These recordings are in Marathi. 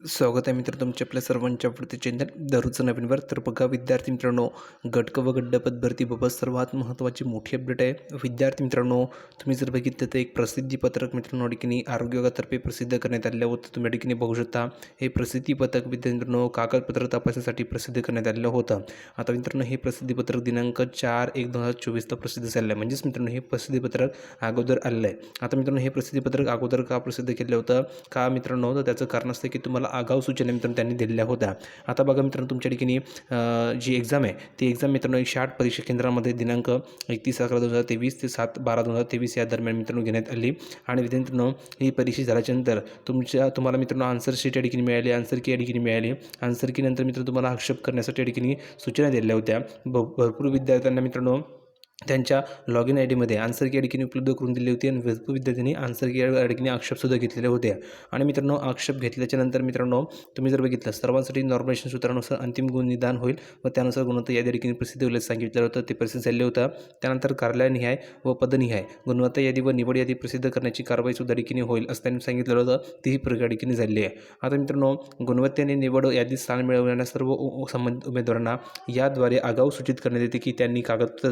स्वागत आहे मित्र तुमच्या आपल्या सर्वांच्या आवडते चॅनल दररोजचं नवीनवर तर बघा विद्यार्थी मित्रांनो गटक व गड्डपद भरतीबाबत सर्वात महत्त्वाची मोठी अपडेट आहे. विद्यार्थी मित्रांनो तुम्ही जर बघितलं तर एक प्रसिद्धीपत्रक मित्रांनो ठिकाणी आरोग्य विभागातर्फे प्रसिद्ध करण्यात आलेलं होतं. तुम्ही ठिकाणी बघू शकता हे प्रसिद्धीपत्रक विद्यार्थी मित्रांनो कागदपत्र तपासण्यासाठी प्रसिद्ध करण्यात आलेलं होतं. आता मित्रांनो हे प्रसिद्धीपत्रक दिनांक चार एक दोन हजार चोवीसला प्रसिद्ध झालेलं आहे. म्हणजेच मित्रांनो हे प्रसिद्धीपत्रक अगोदर आलेलं आहे. आता मित्रांनो हे प्रसिद्धीपत्रक अगोदर का प्रसिद्ध केलं होतं? का मित्रांनो? तर त्याचं कारण असतं की तुम्हाला आगाऊ सूचना मित्रांनो त्यांनी दिलेल्या होत्या. आता बघा मित्रांनो तुमच्या ठिकाणी जी एक्झाम आहे ती एक्झाम मित्रांनो एकशे आठ परीक्षा केंद्रामध्ये दिनांक एकतीस अकरा दोन हजार तेवीस ते सात बारा दोन हजार तेवीस या दरम्यान मित्रांनो घेण्यात आली. आणि मित्रांनो ही परीक्षा झाल्याच्यानंतर तुमच्या तुम्हाला मित्रांनो आन्सर शीट या ठिकाणी मिळाली आन्सर की या ठिकाणी मिळाली. आन्सर की नंतर मित्र तुम्हाला आक्षेप करण्यासाठी या ठिकाणी सूचना दिलेल्या होत्या. भ भरपूर विद्यार्थ्यांना मित्रांनो त्यांच्या लॉग इन आय डीमध्ये आन्सर की या उपलब्ध करून दिली होती आणि भरपूर विद्यार्थ्यांनी आन्सर की या आक्षेपसुद्धा घेतलेले होते. आणि मित्रांनो आक्षेप घेतल्याच्या नंतर मित्रांनो तुम्ही जर बघितलं सर्वांसाठी नॉर्मलेशन सूत्रानुसार अंतिम गुण निदान होईल व त्यानुसार गुणवत्ता यादी प्रसिद्ध होईल सांगितलं होतं. ते प्रसिद्ध झाले होतं. त्यानंतर कार्यालयनिहाय व पदनिहाय गुणवत्ता यादी व निवड यादी प्रसिद्ध करण्याची कारवाई सुद्धा होईल असं त्यांनी सांगितलं होतं. तीही प्रक्रिया ठिकाणी झाली आहे. आता मित्रांनो गुणवत्तेने निवड यादीत स्थान मिळवणाऱ्या सर्व संबंधित उमेदवारांना याद्वारे आगाऊ सूचित करण्यात येते की त्यांनी कागदपत्र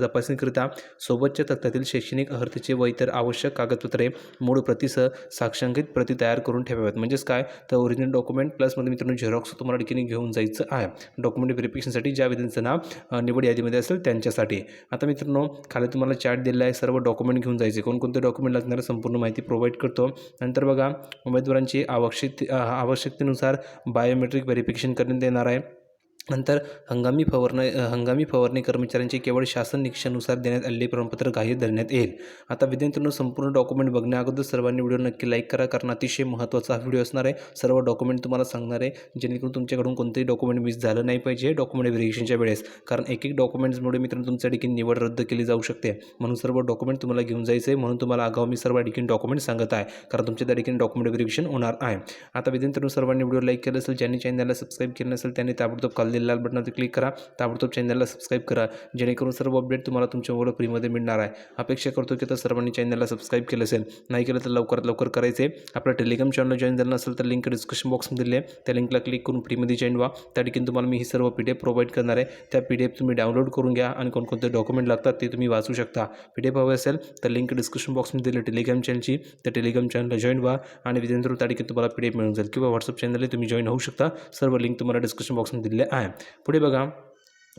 तपासणीकरिता सोबतच्या तक्त्यातील शैक्षणिक अर्हतेचे व इतर आवश्यक कागदपत्रे मूळ प्रतीसह साक्षांकित प्रती तयार करून ठेवाव्यात. म्हणजेच काय? तर ओरिजिनल डॉक्युमेंट प्लसमध्ये मित्रांनो झेरॉक्स तुम्हाला ठिकाणी घेऊन जायचं आहे. डॉक्युमेंट व्हेरिफिकेशनसाठी ज्या विद्यार्थ्यांचं नाव निवड यादीमध्ये असेल त्यांच्यासाठी. आता मित्रांनो खाली तुम्हाला चार्ट दिलेला आहे. सर्व डॉक्युमेंट घेऊन जायचे. कोणकोणते डॉक्युमेंट लागणार संपूर्ण माहिती प्रोव्हाइड करतो. नंतर बघा उमेदवारांची आवश्यक आवश्यकतेनुसार बायोमेट्रिक व्हेरिफिकेशन करण्यात येणार आहे. नंतर हंगामी फवारणी हंगामी फवारणी कर्मचाऱ्यांचे केवळ शासन निकषानुसार देण्यात आलेले प्रमाणपत्र ग्राह्य धरण्यात येईल. आता विद्यार्थ्यांनो संपूर्ण डॉक्युमेंट बघण्याअगोदर सर्वांनी व्हिडिओ नक्की लाईक करा कारण अतिशय महत्त्वाचा हा व्हिडिओ असणार आहे. सर्व डॉक्युमेंट तुम्हाला सांगणार आहे जेणेकरून तुमच्याकडून कोणतेही डॉक्युमेंट मिस झालं नाही पाहिजे डॉक्युमेंट व्हेरिफिकेशनच्या वेळेस. कारण एक एक डॉक्युमेंट्समुळे मित्रांनो तुमच्या ठिकाणी निवड रद्द केली जाऊ शकते. म्हणून सर्व डॉक्युमेंट तुम्हाला घेऊन जायचं आहे म्हणून तुम्हाला आगाऊ मी सर्व ठिकाणी डॉक्युमेंट सांगत आहे. कारण तुमच्या त्या ठिकाणी डॉक्युमेंट व्हेरिफिकेशन होणार आहे. आता विद्यार्थ्यांनो सर्वांनी व्हिडिओ लाईक केलं असेल ज्यांनी चॅनलला सबस्क्राईब केलं नसेल त्यांनी ताबडतोब खाली लाल बटनावर क्लिक करा. ताबडतोब चॅनलला सबस्क्राईब करा. जेणेकरून सर्व अपडेट तुम्हाला तुमच्या मोबाईल फ्रीमध्ये मिळणार आहे. अपेक्षा करतो की तर सर्वांनी चॅनलला सबस्क्राईब केलं असेल. नाही केलं तर लवकरात लवकर करायचे. आपल्या टेलिग्राम चॅनल जॉईन झालं नसेल तर लिंक डिस्क्रिप्शन बॉक्समध्ये दिली आहे. त्या लिंकला क्लिक करून फ्रीमध्ये जॉईन व्हा. त्या ठिकाणी तुम्हाला मी ही सर्व पी डी एफ प्रोव्हाइड करणार आहे. त्या पी डी एफ तुम्ही डाउनलोड करून घ्या आणि कोणकोणते डॉक्युमेंट लागतात ते तुम्ही वाचू शकता. पी डी एफ हवे असेल तर लिंक डिस्क्रिप्शन बॉक्समध्ये दिली टेलिग्राम चॅनलची त्या टेलिग्राम चॅनलला जॉईन व्हा आणि विजेंद्र त्या ठिकाणी तुम्हाला पी डी एफ मिळून जाईल. किंवा व्हॉट्सअप चॅनलही तुम्ही जॉईन होऊ शकता. सर्व लिंक तुम्हाला डिस्क्रिप्शन बॉक्समध्ये दिले आहे. पुढे बघा.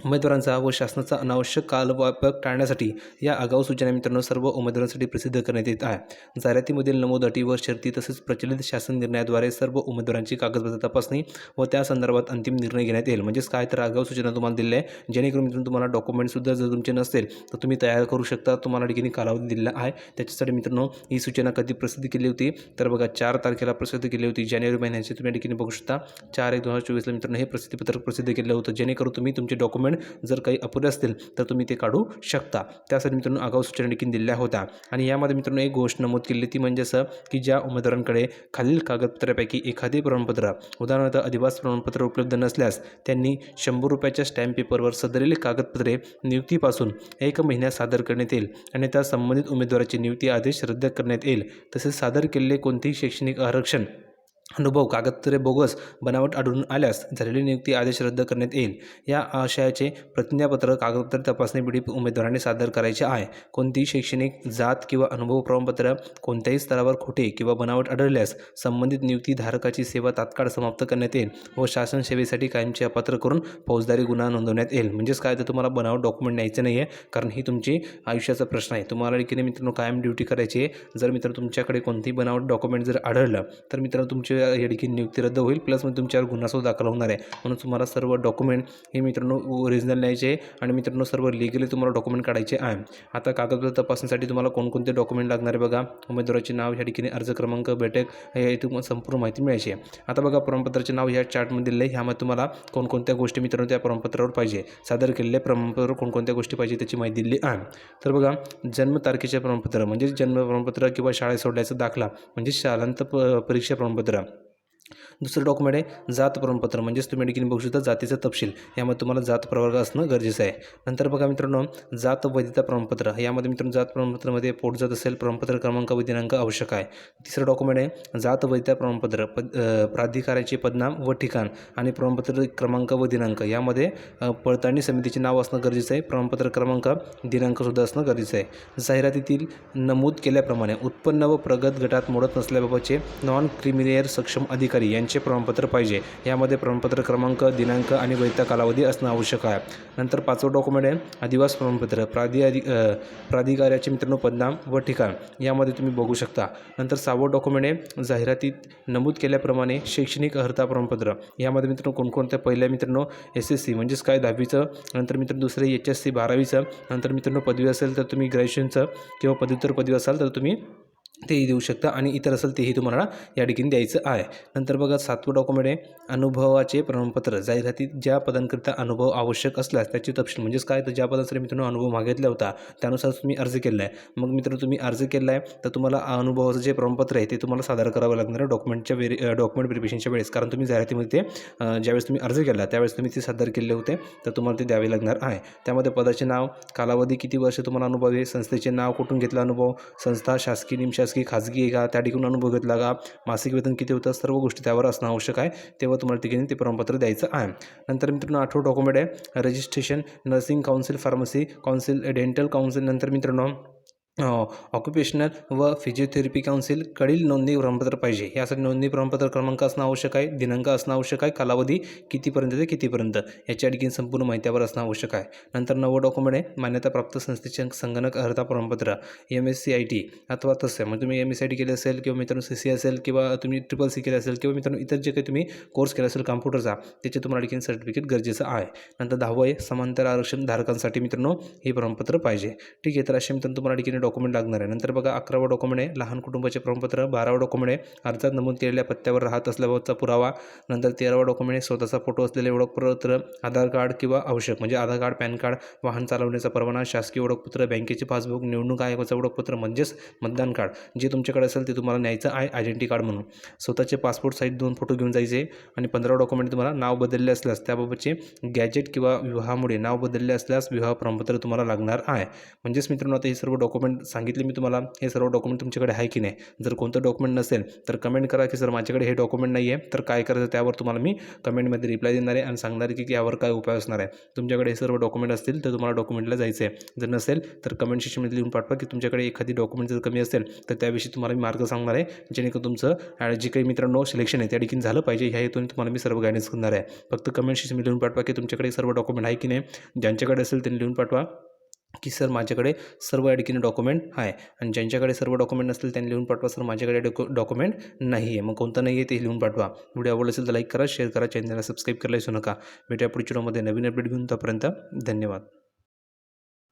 उमेदवारांचा व शासनाचा अनावश्यक कालवापक टाळण्यासाठी या आगाऊ सूचना मित्रांनो सर्व उमेदवारांसाठी प्रसिद्ध करण्यात येत आहे. जाहिरातीमधील नमूद अटी व शर्ती तसेच प्रचलित शासन निर्णयाद्वारे सर्व उमेदवारांची कागदपत्र तपासणी व त्या संदर्भात अंतिम निर्णय घेण्यात येईल. म्हणजेच काय तर आगाऊ सूचना तुम्हाला दिल्या आहे. जेणेकरून मित्रांनो तुम्हाला डॉक्युमेंटसुद्धा जर तुमचे नसेल तर तुम्ही तयार करू शकता. तुम्हाला ठिकाणी कालावधी दिलेला आहे. त्याच्यासाठी मित्रांनो ही सूचना कधी प्रसिद्ध केली होती? तर बघा चार तारखेला प्रसिद्ध केली होती. जानेवारी महिन्याची तुम्ही ठिकाणी बघू शकता. चार एक दोन हजार चोवीसला मित्रांनो हे प्रसिद्धीपत्रक प्रसिद्ध केलं होतं. जेणेकरून तुम्ही तुमचे डॉक्युमेंट जर काही अपुरे असतील तर तुम्ही ते काढू शकता. त्यासाठी मित्रांनो आगाऊ सूचना देखील दिल्या होत्या. आणि यामध्ये मित्रांनो एक गोष्ट नमूद केली ती म्हणजे असं की ज्या उमेदवारांकडे खालील कागदपत्रापैकी एखादे प्रमाणपत्र उदाहरणार्थ अधिवास प्रमाणपत्र उपलब्ध नसल्यास त्यांनी शंभर रुपयाच्या स्टॅम्प पेपरवर सदरेली कागदपत्रे नियुक्तीपासून एक महिन्यात सादर करण्यात येईल आणि त्या संबंधित उमेदवाराची नियुक्ती आदेश रद्द करण्यात येईल. तसेच सादर केलेले कोणतेही शैक्षणिक आरक्षण अनुभव कागदपत्रे बोगस बनावट आढळून आल्यास झालेली नियुक्ती आदेश रद्द करण्यात येईल. या आशयाचे प्रतिज्ञापत्र कागदपत्र तपासणी पिढी उमेदवाराने सादर करायचे आहे. कोणतीही शैक्षणिक जात किंवा अनुभव प्रमाणपत्र कोणत्याही स्तरावर खोटे किंवा बनावट आढळल्यास संबंधित नियुक्तीधारकाची सेवा तात्काळ समाप्त करण्यात येईल व शासन सेवेसाठी कायमचे अपात्र करून फौजदारी गुन्हा नोंदवण्यात येईल. म्हणजेच काय? तर तुम्हाला बनावट डॉक्युमेंट न्यायचं नाही आहे कारण ही तुमची आयुष्याचा प्रश्न आहे. तुम्हाला देखील मित्रांनो कायम ड्युटी करायची आहे. जर मित्र तुमच्याकडे कोणतेही बनावट डॉक्युमेंट जर आढळलं तर मित्रांनो तुमचे या ठिकाणी नियुक्ती रद्द होईल. प्लस मग तुमच्यावर गुन्हासुद्धा दाखल होणार आहे. म्हणून तुम्हाला सर्व डॉक्युमेंट हे मित्रांनो ओरिजिनल न्यायचे आणि मित्रांनो सर्व लिगली तुम्हाला डॉक्युमेंट काढायचे आहे. आता कागदपत्र तपासण्यासाठी तुम्हाला कोणकोणते डॉक्युमेंट लागणार आहे बघा. उमेदवाराचे नाव या ठिकाणी अर्ज क्रमांक बैठक हे तुम्हाला संपूर्ण माहिती मिळायची आहे. आता बघा प्रमाणपत्राचे नाव ह्या चार्टमध्ये दिले आहे ह्यामध्ये तुम्हाला कोणकोणत्या गोष्टी मित्रांनो त्या प्रमाणपत्रावर पाहिजे. सादर केलेले प्रमाणपत्र कोणकोणत्या गोष्टी पाहिजे त्याची माहिती दिली आहे. तर बघा जन्मतारखेचे प्रमाणपत्र म्हणजे जन्म प्रमाणपत्र किंवा शाळेत सोडल्याचा दाखला म्हणजे शालांत प परीक्षा प्रमाणपत्र. दुसरं डॉक्युमेंट आहे जात प्रमाणपत्र. म्हणजेच तुम्ही ठिकाणी बघू शकता जातीचा तपशील. यामध्ये तुम्हाला जात प्रवर्ग असणं गरजेचं आहे. नंतर बघा मित्रांनो जात वैधता प्रमाणपत्र. यामध्ये मित्रांनो जात प्रमाणपत्रामध्ये पोट जात असेल प्रमाणपत्र क्रमांक व दिनांक आवश्यक आहे. तिसरं डॉक्युमेंट आहे जात वैधता प्रमाणपत्र. पद प्राधिकाऱ्याचे पदनाम व ठिकाण आणि प्रमाणपत्र क्रमांक व दिनांक. यामध्ये पडताळणी समितीचे नाव असणं गरजेचं आहे प्रमाणपत्र क्रमांक दिनांकसुद्धा असणं गरजेचं आहे. जाहिरातीतील नमूद केल्याप्रमाणे उत्पन्न व प्रगत गटात मोडत नसल्याबाबतचे नॉन क्रिमिनियर सक्षम अधिकारी यांचे प्रमाणपत्र पाहिजे. यामध्ये प्रमाणपत्र क्रमांक दिनांक आणि वैधता कालावधी असणं आवश्यक आहे. नंतर पाचवं डॉक्युमेंट आहे अधिवास प्रमाणपत्र. प्राधि प्राधिकाऱ्याचे मित्रांनो पदनाम व ठिकाण. यामध्ये तुम्ही बघू शकता. नंतर सहावं डॉक्युमेंट आहे जाहिरातीत नमूद केल्याप्रमाणे शैक्षणिक अर्हता प्रमाणपत्र. यामध्ये मित्रांनो कोणकोणत्या पहिल्या मित्रांनो एस एस सी म्हणजेच काय दहावीचं नंतर मित्रांनो दुसरे एच एस सी बारावीचं नंतर मित्रांनो पदवी असेल तर तुम्ही ग्रॅज्युएशनचं किंवा पदव्युत्तर पदवी असाल तर तुम्ही तेही देऊ शकता आणि इतर असेल तेही तुम्हाला या ठिकाणी द्यायचं आहे. नंतर बघा सातवं डॉक्युमेंट आहे. अनुभवाचे प्रमाणपत्र. जाहिरातीत ज्या पदांकरिता अनुभव आवश्यक असल्यास त्याची तपशील. म्हणजेच काय? तर ज्या पदांसाठी मित्रांनो अनुभव मागितला होता त्यानुसार तुम्ही अर्ज केला आहे. मग मित्रांनो तुम्ही अर्ज केला आहे तर तुम्हाला अनुभवाचं जे प्रमाणपत्र आहे ते तुम्हाला सादर करावं लागणार आहे डॉक्युमेंटच्या वेरी डॉक्युमेंट व्हेरिफिकेशनच्या वेळेस. कारण तुम्ही जाहिरातीमध्ये ते ज्यावेळेस तुम्ही अर्ज केला त्यावेळेस तुम्ही ते सादर केले होते तर तुम्हाला ते द्यावे लागणार आहे. त्यामध्ये पदाचे नाव कालावधी किती वर्ष तुम्हाला अनुभव आहे संस्थेचे नाव कुठून घेतला अनुभव संस्था शासकीय की खाजगी आहे का? त्या ठिकाणी अनुभव घेतला का? मासिक वेतन किती होतं? सर्व गोष्टी त्यावर असणं आवश्यक आहे. तेव्हा तुम्हाला ठिकाणी ते प्रमाणपत्र द्यायचं आहे. नंतर मित्रांनो आठवं डॉक्युमेंट आहे. Registration nursing council pharmacy council dental council नंतर मित्रांनो ऑक्युपेशनल व फिजिओथेरपी काउन्सिल कडील नोंदणी प्रमाणपत्र पाहिजे. यासाठी नोंदणी प्रमाणपत्र क्रमांक असणं आवश्यक आहे दिनांक असणं आवश्यक आहे कालावधी कितीपर्यंत ते कितीपर्यंत. याच्या आणखी संपूर्ण माहितीवर असणं आवश्यक आहे. नंतर नवं डॉक्युमेंट आहे मान्यताप्राप्त संस्थेचे संगणक अर्हता प्रमाणपत्र M S C I T अथवा तसं. म्हणजे तुम्ही एम एस आय टी केले असेल किंवा मित्रांनो सी सी असेल किंवा तुम्ही ट्रिपल सी केले असेल किंवा मित्रांनो इतर जे काही तुम्ही कोर्स केला असेल कॉम्प्युटरचा त्याचे तुम्हाला आणखी सर्टिफिकेट गरजेचं आहे. नंतर दहावं आहे समांतर आरक्षण धारकांसाठी मित्रांनो हे प्रमाणपत्र पाहिजे. ठीक आहे तर असे मित्रांनो तुम्हाला आणखी डॉक्युमेंट लागणार आहे. नंतर बघा अकरावं डॉक्युमेंट आहे. लहान कुटुंबाचे प्रमाणपत्र बारावं डॉक्युमेंट आहे. अर्जात नमूद केलेल्या पत्त्यावर राहत असल्याबाबतचा पुरावा. नंतर तेरावा डॉक्युमेंट आहे. स्वतःचा फोटो असलेले ओळखपत्र आधार कार्ड किंवा आवश्यक म्हणजे आधार कार्ड पॅन कार्ड वाहन चालवण्याचा परवाना शासकीय ओळखपत्र बँकेचे पासबुक निवडणूक आयोगाचं ओळखपत्र म्हणजेच मतदान कार्ड. जे तुमच्याकडे असेल ते तुम्हाला न्यायचं आहे आयडेंटी कार्ड म्हणून. स्वतःचे पासपोर्ट साईज दोन फोटो घेऊन जायचे आणि पंधरा डॉक्युमेंट तुम्हाला नाव बदलले असल्यास त्याबाबतचे गॅजेट किंवा विवाहामुळे नाव बदलले असल्यास विवाह प्रमाणपत्र तुम्हाला लागणार आहे. म्हणजेच मित्रांनो आता हे सर्व डॉक्युमेंट सांगितले मी तुम्हाला हे सर्व डॉक्युमेंट तुमच्याकडे आहे की नाही? जर कोणतं डॉक्युमेंट नसेल तर कमेंट करा की सर माझ्याकडे हे डॉक्युमेंट नाही आहे तर काय करायचं? त्यावर तुम्हाला मी कमेंटमध्ये रिप्लाय देणार आहे आणि सांगणार आहे की यावर काय उपाय असणार आहे. तुमच्याकडे हे सर्व डॉक्युमेंट असतील तर तुम्हाला डॉक्युमेंटला जायचं आहे जर नसेल तर कमेंट सेक्शनमध्ये लिहून पाठवा की तुमच्याकडे एखादी डॉक्युमेंट जर कमी असेल तर त्याविषयी तुम्हाला मी मार्ग सांगणार आहे जेणेकरून तुमचं जे काही मित्रांनो सिलेक्शन आहे त्या ठिकाणी झालं पाहिजे. ह्या हेतून तुम्हाला मी सर्व गायडन्स करणार आहे. फक्त कमेंट सेक्शनमध्ये लिहून पाठवा की तुमच्याकडे सर्व डॉक्युमेंट आहे की नाही? ज्यांच्याकडे असेल त्यांनी लिहून पाठवा. की सर माझ्याकडे सर्व अडकीने डॉक्युमेंट आहे आणि ज्यांच्याकडे सर्व डॉक्युमेंट नसतील त्यांनी लिहून पाठवा सर माझ्याकडे डॉक्यु डॉक्युमेंट नाही आहे. मग कोणता नाही आहे ते लिहून पाठवा. व्हिडिओ आवडला असेल तर लाईक करा शेअर करा चॅनलला सबस्क्राईब करायला विसरू नका. भेटूया पुढच्या व्हिडिओमध्ये. नवीन अपडेट घेऊन तोपर्यंत धन्यवाद.